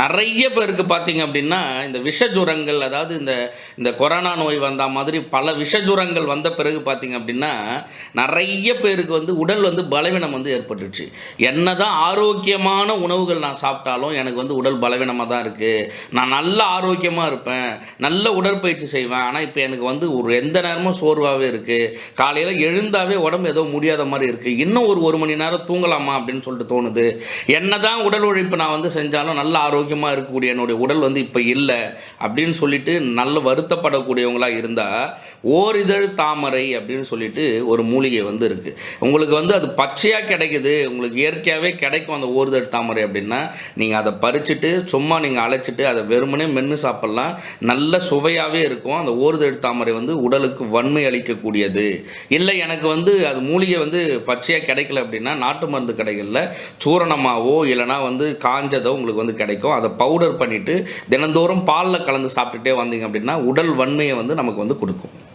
நிறைய பேருக்கு பார்த்தீங்க அப்படின்னா இந்த விஷஜுரங்கள் அதாவது இந்த இந்த கொரோனா நோய் வந்த மாதிரி பல விஷஜுரங்கள் வந்த பிறகு பார்த்தீங்க அப்படின்னா நிறைய பேருக்கு வந்து உடல் வந்து பலவீனம் வந்து ஏற்பட்டுச்சு என்ன தான் ஆரோக்கியமான உணவுகள் நான் சாப்பிட்டாலும் எனக்கு வந்து உடல் பலவீனமாக தான் இருக்குது நான் நல்ல ஆரோக்கியமாக இருப்பேன். நல்ல உடற்பயிற்சி செய்வேன். ஆனால் இப்போ எனக்கு வந்து ஒரு எந்த நேரமும் சோர்வாகவே இருக்குது காலையில் எழுந்தாவே உடம்பு ஏதோ முடியாத மாதிரி இருக்குது இன்னும் ஒரு ஒரு மணி நேரம் தூங்கலாமா அப்படின்னு சொல்லிட்டு தோணுது. என்ன தான் உடல் உழைப்பு நான் வந்து செஞ்சாலும் நல்ல ஆரோக்கியம் ஆரோக்கியமாக இருக்கக்கூடிய என்னுடைய உடல் வந்து இப்போ இல்லை அப்படின்னு சொல்லிட்டு நல்ல வருத்தப்படக்கூடியவங்களாக இருந்தால் ஓரிதழ் தாமரை அப்படின்னு சொல்லிட்டு ஒரு மூலிகை வந்து இருக்குது உங்களுக்கு வந்து அது பச்சையாக கிடைக்குது உங்களுக்கு இயற்கையாகவே கிடைக்கும் அந்த ஓரிதழ் தாமரை அப்படின்னா நீங்கள் அதை பறிச்சுட்டு சும்மா நீங்கள் அழைச்சிட்டு அதை வெறுமனே மென்று சாப்பிட்லாம். நல்ல சுவையாகவே இருக்கும். அந்த ஓரிதழ் தாமரை வந்து உடலுக்கு வன்மை அளிக்கக்கூடியது. இல்லை எனக்கு வந்து அது மூலிகை வந்து பச்சையாக கிடைக்கல அப்படின்னா நாட்டு மருந்து கடைகளில் சூரணமாகவோ இல்லைனா வந்து காஞ்சதோ உங்களுக்கு வந்து கிடைக்கும். அதை பவுடர் பண்ணிவிட்டு தினந்தோறும் பாலில் கலந்து சாப்பிட்டுட்டே வந்தீங்க அப்படின்னா உடல் வன்மையை வந்து நமக்கு வந்து கொடுக்கும்.